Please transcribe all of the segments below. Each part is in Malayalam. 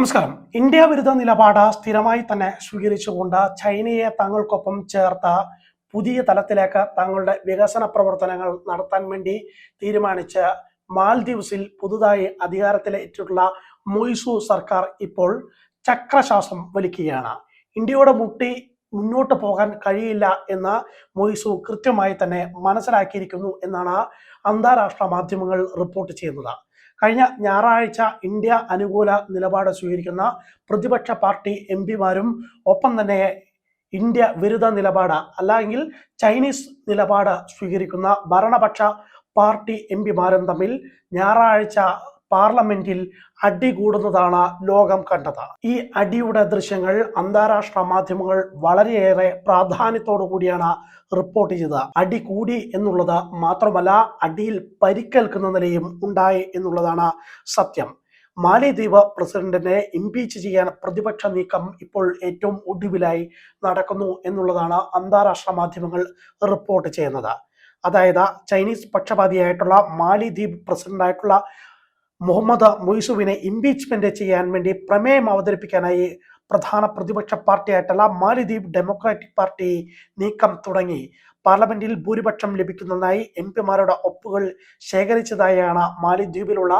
നമസ്കാരം. ഇന്ത്യ വിരുദ്ധ നിലപാട് സ്ഥിരമായി തന്നെ സ്വീകരിച്ചുകൊണ്ട് ചൈനയെ തങ്ങൾക്കൊപ്പം ചേർത്ത പുതിയ തലത്തിലേക്ക് തങ്ങളുടെ വികസന പ്രവർത്തനങ്ങൾ നടത്താൻ വേണ്ടി തീരുമാനിച്ച് മാൽദീവ്സിൽ പുതുതായി അധികാരത്തിലേറ്റിട്ടുള്ള മൊയ്സു സർക്കാർ ഇപ്പോൾ ചക്രശ്വാസം വലിക്കുകയാണ്. ഇന്ത്യയുടെ മുട്ടി മുന്നോട്ട് പോകാൻ കഴിയില്ല എന്ന് മൊയ്സു കൃത്യമായി തന്നെ മനസ്സിലാക്കിയിരിക്കുന്നു എന്നാണ് അന്താരാഷ്ട്ര മാധ്യമങ്ങൾ റിപ്പോർട്ട് ചെയ്യുന്നത്. കഴിഞ്ഞ ഞായറാഴ്ച ഇന്ത്യ അനുകൂല നിലപാട് സ്വീകരിക്കുന്ന പ്രതിപക്ഷ പാർട്ടി എം പിമാരും ഒപ്പം തന്നെ ഇന്ത്യ വിരുദ്ധ നിലപാട് അല്ലെങ്കിൽ ചൈനീസ് നിലപാട് സ്വീകരിക്കുന്ന ഭരണപക്ഷ പാർട്ടി എം പിമാരും തമ്മിൽ ഞായറാഴ്ച പാർലമെന്റിൽ അടി കൂടുന്നതാണ് ലോകം കണ്ടത്. ഈ അടിയുടെ ദൃശ്യങ്ങൾ അന്താരാഷ്ട്ര മാധ്യമങ്ങൾ വളരെയേറെ പ്രാധാന്യത്തോടു കൂടിയാണ് റിപ്പോർട്ട് ചെയ്തത്. അടി കൂടി എന്നുള്ളത് മാത്രമല്ല അടിയിൽ പരിക്കേൽക്കുന്ന നിലയും ഉണ്ടായി എന്നുള്ളതാണ് സത്യം. മാലിദ്വീപ് പ്രസിഡന്റിനെ ഇംപീച്ച് ചെയ്യാൻ പ്രതിപക്ഷ നീക്കം ഇപ്പോൾ ഏറ്റവും ഒടുവിലായി നടക്കുന്നു എന്നുള്ളതാണ് അന്താരാഷ്ട്ര മാധ്യമങ്ങൾ റിപ്പോർട്ട് ചെയ്യുന്നത്. അതായത് ചൈനീസ് പക്ഷപാതിയായിട്ടുള്ള മാലിദ്വീപ് പ്രസിഡന്റായിട്ടുള്ള മുഹമ്മദ് മൊയ്സുവിനെ ഇംപീച്ച്മെന്റ് ചെയ്യാൻ വേണ്ടി പ്രമേയം അവതരിപ്പിക്കാനായി പ്രധാന പ്രതിപക്ഷ പാർട്ടിയായിട്ടുള്ള മാലിദ്വീപ് ഡെമോക്രാറ്റിക് പാർട്ടി നീക്കം തുടങ്ങി. പാർലമെന്റിൽ ഭൂരിപക്ഷം ലഭിക്കുന്നതായി എം പിമാരുടെ ഒപ്പുകൾ ശേഖരിച്ചതായാണ് മാലിദ്വീപിലുള്ള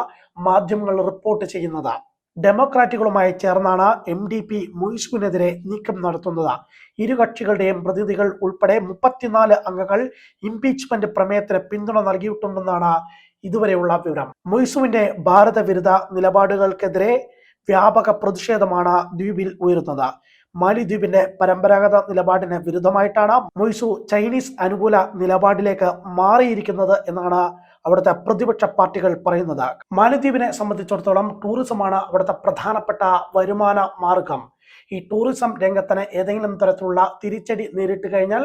മാധ്യമങ്ങൾ റിപ്പോർട്ട് ചെയ്യുന്നത്. ഡെമോക്രാറ്റുകളുമായി ചേർന്നാണ് എം ഡി പി മൊയ്സുവിനെതിരെ നീക്കം നടത്തുന്നത്. ഇരു കക്ഷികളുടെയും പ്രതിനിധികൾ ഉൾപ്പെടെ മുപ്പത്തിനാല് അംഗങ്ങൾ ഇംപീച്ച്മെന്റ് പ്രമേയത്തിന് പിന്തുണ നൽകിയിട്ടുണ്ടെന്നാണ് ഇതുവരെയുള്ള വിവരം. മൊയ്സുവിന്റെ ഭാരത വിരുദ്ധ നിലപാടുകൾക്കെതിരെ വ്യാപക പ്രതിഷേധമാണ് ദ്വീപിൽ ഉയരുന്നത്. മാലിദ്വീപിന്റെ പരമ്പരാഗത നിലപാടിന് വിരുദ്ധമായിട്ടാണ് മൊയ്സു ചൈനീസ് അനുകൂല നിലപാടിലേക്ക് മാറിയിരിക്കുന്നത് എന്നാണ് അവിടുത്തെ പ്രതിപക്ഷ പാർട്ടികൾ പറയുന്നത്. മാലിദ്വീപിനെ സംബന്ധിച്ചിടത്തോളം ടൂറിസമാണ് അവിടുത്തെ പ്രധാനപ്പെട്ട വരുമാന മാർഗം. ഈ ടൂറിസം രംഗത്തിന് ഏതെങ്കിലും തരത്തിലുള്ള തിരിച്ചടി നേരിട്ട് കഴിഞ്ഞാൽ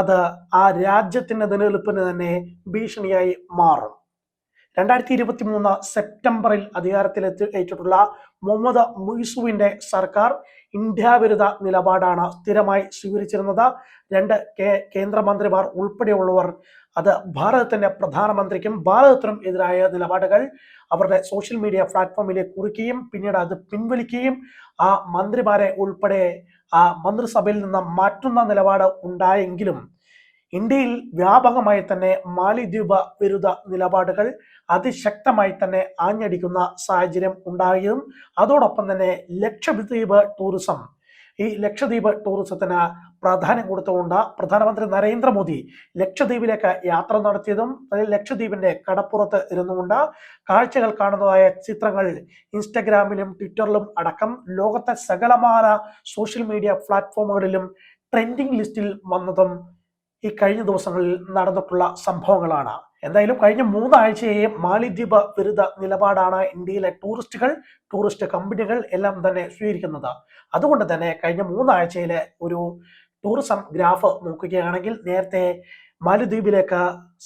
അത് ആ രാജ്യത്തിന്റെ നിലനിൽപ്പിന് തന്നെ ഭീഷണിയായി മാറും. രണ്ടായിരത്തി ഇരുപത്തി മൂന്ന് സെപ്റ്റംബറിൽ അധികാരത്തിലെത്തി ഏറ്റിട്ടുള്ള മുഹമ്മദ് മുയ്സുവിന്റെ സർക്കാർ ഇന്ത്യ വിരുദ്ധ നിലപാടാണ് സ്ഥിരമായി സ്വീകരിച്ചിരുന്നത്. രണ്ട് കേന്ദ്രമന്ത്രിമാർ ഉൾപ്പെടെയുള്ളവർ അത് ഭാരതത്തിന്റെ പ്രധാനമന്ത്രിക്കും ഭാരതത്തിനും എതിരായ നിലപാടുകൾ അവരുടെ സോഷ്യൽ മീഡിയ പ്ലാറ്റ്ഫോമിലെ കുറിക്കുകയും പിന്നീട് അത് പിൻവലിക്കുകയും ആ മന്ത്രിമാരെ ഉൾപ്പെടെ ആ മന്ത്രിസഭയിൽ നിന്ന് മാറ്റുന്ന നിലപാട് ഉണ്ടായെങ്കിലും ഇന്ത്യയിൽ വ്യാപകമായി തന്നെ മാലിദ്വീപ വിരുദ്ധ നിലപാടുകൾ അതിശക്തമായി തന്നെ ആഞ്ഞടിക്കുന്ന സാഹചര്യം ഉണ്ടായതും അതോടൊപ്പം തന്നെ ലക്ഷദ്വീപ് ടൂറിസം ഈ ലക്ഷദ്വീപ് ടൂറിസത്തിന് പ്രാധാന്യം കൊടുത്തുകൊണ്ട് പ്രധാനമന്ത്രി നരേന്ദ്രമോദി ലക്ഷദ്വീപിലേക്ക് യാത്ര നടത്തിയതും ലക്ഷദ്വീപിന്റെ കടപ്പുറത്ത് ഇരുന്നുകൊണ്ട് കാഴ്ചകൾ കാണുന്നതായ ചിത്രങ്ങൾ ഇൻസ്റ്റഗ്രാമിലും ട്വിറ്ററിലും അടക്കം ലോകത്തെ സകലമായ സോഷ്യൽ മീഡിയ പ്ലാറ്റ്ഫോമുകളിലും ട്രെൻഡിംഗ് ലിസ്റ്റിൽ വന്നതും ഈ കഴിഞ്ഞ ദിവസങ്ങളിൽ നടന്നിട്ടുള്ള സംഭവങ്ങളാണ്. എന്തായാലും കഴിഞ്ഞ മൂന്നാഴ്ചയെ മാലിദ്വീപ് വിരുദ്ധ നിലപാടാണ് ഇന്ത്യയിലെ ടൂറിസ്റ്റുകൾ ടൂറിസ്റ്റ് കമ്പനികൾ എല്ലാം തന്നെ സ്വീകരിക്കുന്നത്. അതുകൊണ്ട് തന്നെ കഴിഞ്ഞ മൂന്നാഴ്ചയിലെ ഒരു ടൂറിസം ഗ്രാഫ് നോക്കുകയാണെങ്കിൽ നേരത്തെ മാലിദ്വീപിലേക്ക്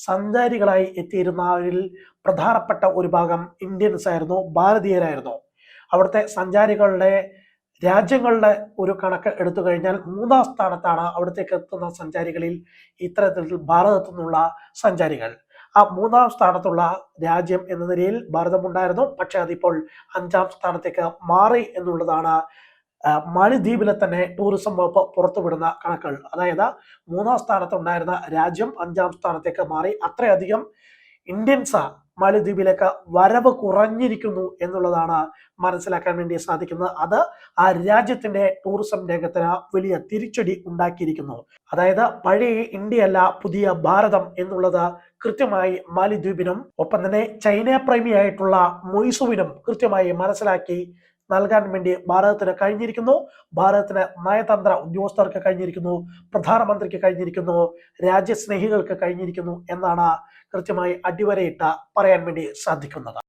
സഞ്ചാരികളായി എത്തിയിരുന്നവരിൽ പ്രധാനപ്പെട്ട ഒരു ഭാഗം ഇന്ത്യൻസ് ആയിരുന്നു ഭാരതീയരായിരുന്നു. അവിടുത്തെ സഞ്ചാരികളുടെ രാജ്യങ്ങളുടെ ഒരു കണക്ക് എടുത്തു കഴിഞ്ഞാൽ മൂന്നാം സ്ഥാനത്താണ് അവിടത്തേക്ക് എത്തുന്ന സഞ്ചാരികളിൽ ഇത്തരത്തിൽ ഭാരതത്തു നിന്നുള്ള സഞ്ചാരികൾ. ആ മൂന്നാം സ്ഥാനത്തുള്ള രാജ്യം എന്ന നിലയിൽ ഭാരതമുണ്ടായിരുന്നു. പക്ഷെ അതിപ്പോൾ അഞ്ചാം സ്ഥാനത്തേക്ക് മാറി എന്നുള്ളതാണ് മാലിദ്വീപിലെ തന്നെ ടൂറിസം വകുപ്പ് പുറത്തുവിടുന്ന കണക്കുകൾ. അതായത് മൂന്നാം സ്ഥാനത്തുണ്ടായിരുന്ന രാജ്യം അഞ്ചാം സ്ഥാനത്തേക്ക് മാറി. അത്രയധികം ഇന്ത്യൻസ് മാലദ്വീപിലേക്ക് വരവ് കുറഞ്ഞിരിക്കുന്നു എന്നുള്ളതാണ് മനസ്സിലാക്കാൻ വേണ്ടി സാധിക്കുന്നത്. അത് ആ രാജ്യത്തിന്റെ ടൂറിസം രംഗത്തിന് വലിയ തിരിച്ചടി ഉണ്ടാക്കിയിരിക്കുന്നു. അതായത് പഴയ ഇന്ത്യയല്ല പുതിയ ഭാരതം എന്നുള്ളത് കൃത്യമായി മാലിദ്വീപിനും ഒപ്പം തന്നെ ചൈന പ്രേമിയായിട്ടുള്ള മൊയ്സുവിനും കൃത്യമായി മനസ്സിലാക്കി നൽകാൻ വേണ്ടി ഭാരതത്തിന് കഴിഞ്ഞിരിക്കുന്നു. ഭാരതത്തിന് നയതന്ത്ര ഉദ്യോഗസ്ഥർക്ക് കഴിഞ്ഞിരിക്കുന്നു. പ്രധാനമന്ത്രിക്ക് കഴിഞ്ഞിരിക്കുന്നു. രാജ്യസ്നേഹികൾക്ക് കഴിഞ്ഞിരിക്കുന്നു എന്നാണ് കൃത്യമായി അടിവരയിട്ട പറയാൻ വേണ്ടി സാധിക്കുന്നത്.